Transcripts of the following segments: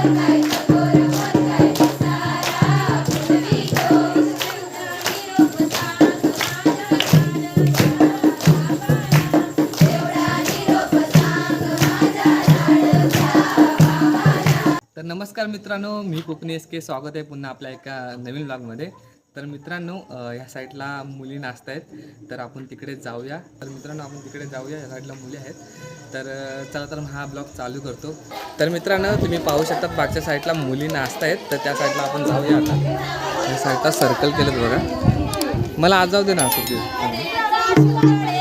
तर नमस्कार मित्रांनो मी कोकणी एस के स्वागत आहे पुन्हा आपल्या एका नवीन ब्लॉगमध्ये तर मित्रांनो ह्या साईडला मुली नाचत आहेत तर आपण तिकडे जाऊया. तर मित्रांनो आपण तिकडे जाऊया. या साईडला मुली आहेत. तर चला तर हा ब्लॉग चालू करतो. तर मित्रांनो तुम्ही पाहू शकता मागच्या साईडला मुली नाचत आहेत तर त्या साईडला आपण जाऊया आता. या साईडला सर्कल केलं बघा. मला आज जाऊ दे ना असं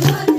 Thank.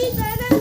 đi tới đây.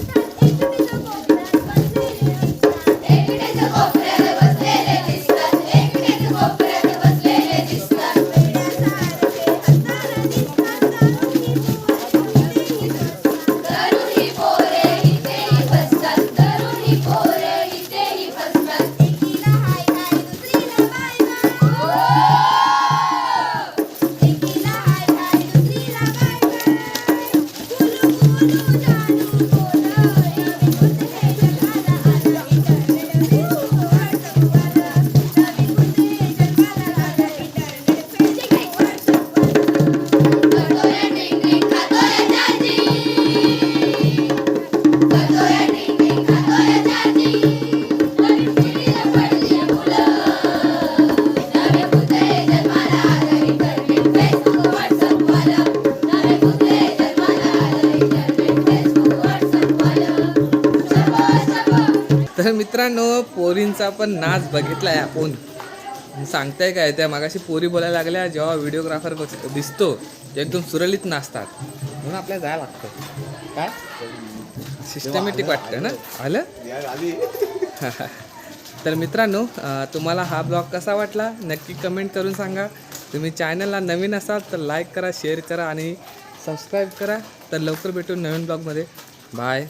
तर मित्रांनो पोरींचा पण नाच बघितला आहे आपण सांगताय काय त्या मागाशी पोरी बोलायला लागल्या जेव्हा व्हिडिओग्राफर दिसतो एकदम सुरळीत नाचतात. म्हणून आपल्याला जायला लागतं. काय? सिस्टमॅटिक वाटतं ना? आलं. तर मित्रांनो तुम्हाला हा ब्लॉग कसा वाटला? नक्की कमेंट करून सांगा. तुम्ही चॅनलला नवीन असाल तर लाईक करा शेअर करा आणि सबस्क्राईब करा. तर लवकर भेटून नवीन ब्लॉगमध्ये. बाय